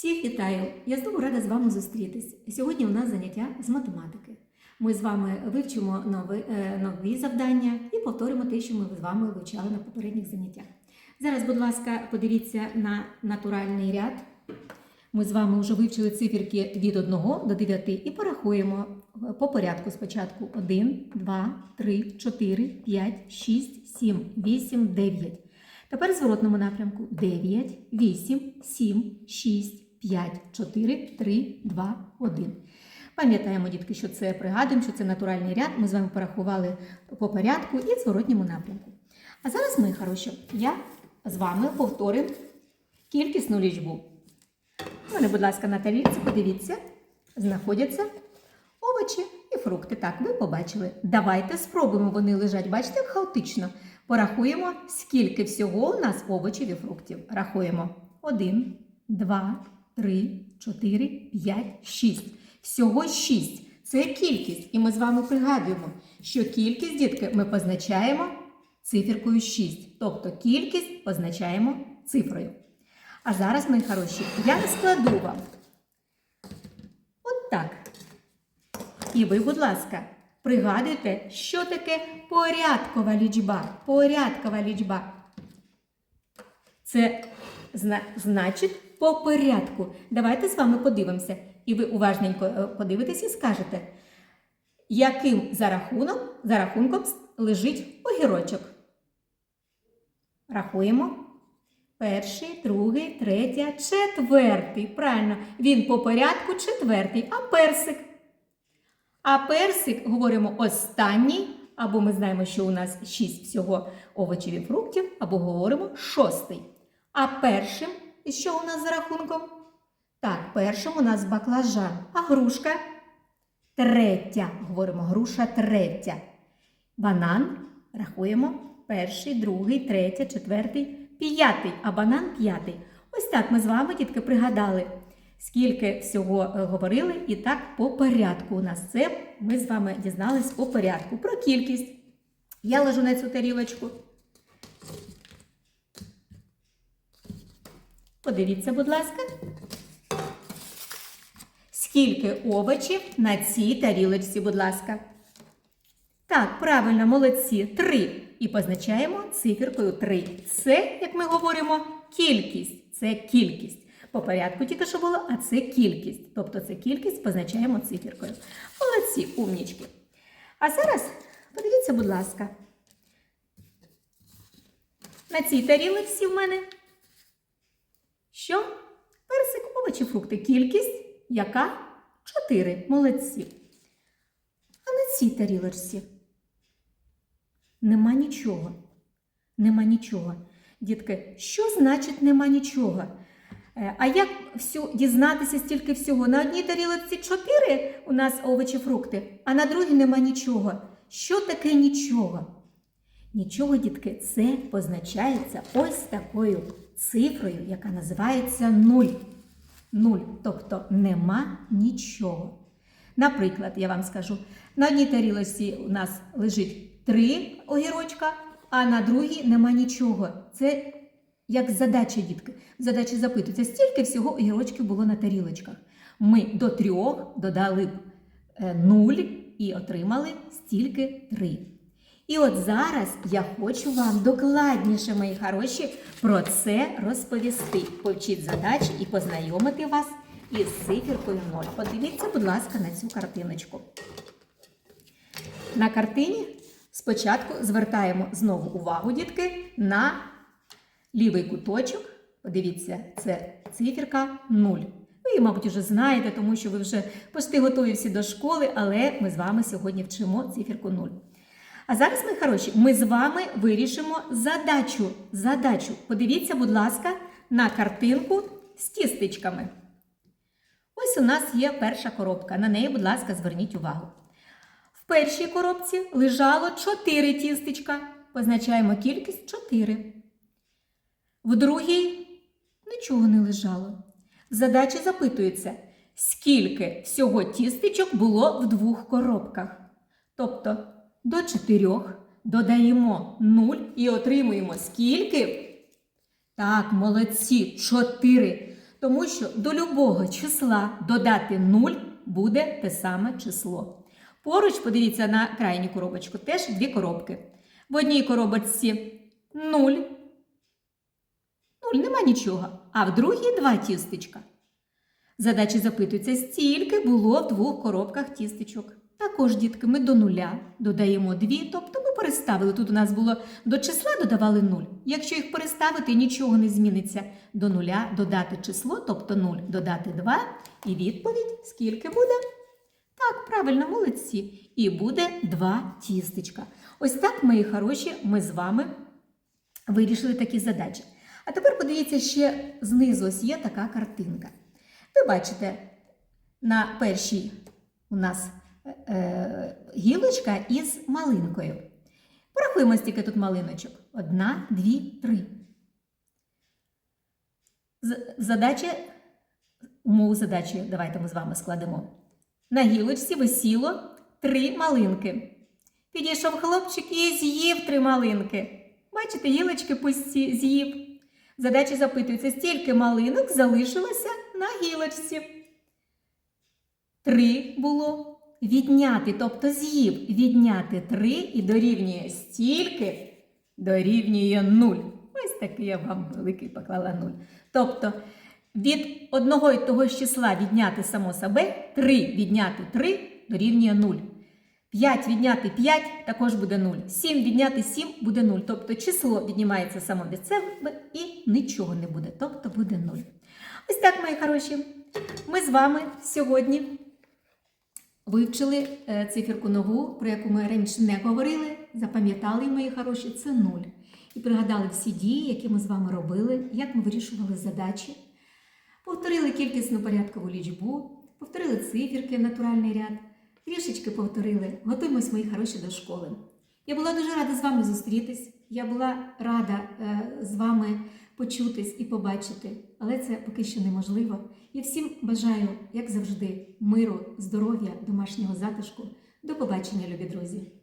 Всіх вітаю! Я знову рада з вами зустрітись. Сьогодні у нас заняття з математики. Ми з вами вивчимо нові, е, нові завдання і повторимо те, що ми з вами вивчали на попередніх заняттях. Зараз, будь ласка, подивіться на натуральний ряд. Ми з вами вже вивчили циферки від 1 до 9 і порахуємо е, по порядку спочатку 1, 2, 3, 4, 5, 6, 7, 8, 9. Тепер в зворотному напрямку 9, 8, 7, 6, 5, 4, 3, 2, 1. Пам'ятаємо, дітки, що це пригадуємо, що це натуральний ряд. Ми з вами порахували по порядку і в зворотньому напрямку. А зараз, мої хороші, я з вами повторю кількісну лічбу. Мене, будь ласка, на тарілці, подивіться, знаходяться овочі і фрукти. Так, ви побачили. Давайте спробуємо, вони лежать. Бачите, хаотично. Порахуємо, скільки всього у нас овочів і фруктів. Рахуємо. Один, два, три, чотири, п'ять, шість. Всього шість. Це кількість. І ми з вами пригадуємо, що кількість, дітки, ми позначаємо циферкою 6. Тобто кількість позначаємо цифрою. А зараз, мої хороші, я складу вам. От так. І ви, будь ласка, пригадуйте, що таке порядкова лічба. Порядкова лічба. Це зна- значить по порядку. Давайте з вами подивимося. І ви уважненько е, подивитесь і скажете, яким за, рахунок, за рахунком лежить огірочок. Рахуємо. Перший, другий, третій, четвертий. Правильно, він по порядку четвертий, а персик. А персик, говоримо, останній, або ми знаємо, що у нас шість всього овочів і фруктів, або говоримо шостий. А першим, що у нас за рахунком? Так, першим у нас баклажан, а грушка третя. Говоримо, груша третя. Банан рахуємо перший, другий, третій, четвертий, п'ятий, а банан п'ятий. Ось так ми з вами, дітки, пригадали, скільки всього е, говорили, і так по порядку у нас це ми з вами дізнались по порядку. Про кількість. Я ложу на цю тарілочку. Подивіться, будь ласка. Скільки овочів на цій тарілочці, будь ласка. Так, правильно, молодці. Три. І позначаємо циферкою 3. Це, як ми говоримо, кількість. Це кількість. По порядку тільки що було, а це кількість. Тобто це кількість позначаємо циферкою. Молодці, умнічки. А зараз подивіться, будь ласка. На цій тарілочці в мене що? Персик, овочі, фрукти. Кількість, яка? 4. Молодці. А на цій тарілочці нема нічого. Нема нічого. Дітки, що значить нема нічого? Е, А як всю, дізнатися стільки всього? На одній тарілочці 4 у нас овочі, фрукти, а на другій нема нічого. Що таке нічого? Нічого, дітки, це позначається ось такою цифрою, яка називається 0. 0. Тобто нема нічого. Наприклад, я вам скажу, на одній тарілочці у нас лежить 3 огірочка, а на другій нема нічого. Це як задача, дітки. Задачі запитується, стільки всього огірочків було на тарілочках. Ми до трьох додали б 0 і отримали стільки 3. І от зараз я хочу вам докладніше, мої хороші, про це розповісти. Повчіть задачі і познайомити вас із циферкою 0. Подивіться, будь ласка, на цю картиночку. На картині спочатку звертаємо знову увагу, дітки, на лівий куточок. Подивіться, це циферка 0. Ви мабуть, вже знаєте, тому що ви вже почти готові всі до школи, але ми з вами сьогодні вчимо циферку 0. А зараз, ми хороші, ми з вами вирішимо задачу. Задачу. Подивіться, будь ласка, на картинку з тістечками. Ось у нас є перша коробка. На неї, будь ласка, зверніть увагу. В першій коробці лежало 4 тістечка. Позначаємо кількість 4. В другій нічого не лежало. В задачі запитується, скільки всього тістечок було в двох коробках. Тобто до 4 додаємо 0 і отримуємо скільки? Так, молодці, 4. Тому що до любого числа додати 0 буде те саме число. Поруч, подивіться на крайню коробочку, теж дві коробки. В одній коробочці 0. 0 нема нічого. А в другій два тістечка. Задачі запитуються, стільки було в двох коробках тістечок. Також, дітки, ми до нуля додаємо 2, тобто ми переставили. Тут у нас було до числа додавали 0. Якщо їх переставити, нічого не зміниться. До нуля додати число, тобто 0 додати 2. І відповідь скільки буде? Так, правильно, молодці. І буде 2 тістечка. Ось так, мої хороші, ми з вами вирішили такі задачі. А тепер подивіться ще знизу ось є така картинка. Ви бачите, на першій у нас е, гілочка із малинкою. Порахуємо стільки тут малиночок. Одна, дві, три. Задача, умову задачі, давайте ми з вами складемо. На гілочці висіло три малинки. Підійшов хлопчик і з'їв три малинки. Бачите, гілочки пусті з'їв. Задачі запитуються, стільки малинок залишилося на гілочці. Три було. Відняти, тобто з'їв, відняти три і дорівнює стільки, дорівнює нуль. Ось такий я вам великий поклала нуль. Тобто від одного і того ж числа відняти само себе, 3 відняти 3 дорівнює 0. 5 відняти 5 також буде 0. 7 відняти 7 буде 0. Тобто число віднімається само від себе і нічого не буде. Тобто буде 0. Ось так, мої хороші. Ми з вами сьогодні вивчили е, циферку нову, про яку ми раніше не говорили. Запам'ятали, мої хороші, це 0. І пригадали всі дії, які ми з вами робили, як ми вирішували задачі. Повторили кількісну порядкову лічбу, повторили циферки в натуральний ряд, трішечки повторили. Готуємось, мої хороші, до школи. Я була дуже рада з вами зустрітись. Я була рада е, з вами почутись і побачити, але це поки що неможливо. Я всім бажаю, як завжди, миру, здоров'я, домашнього затишку. До побачення, любі друзі!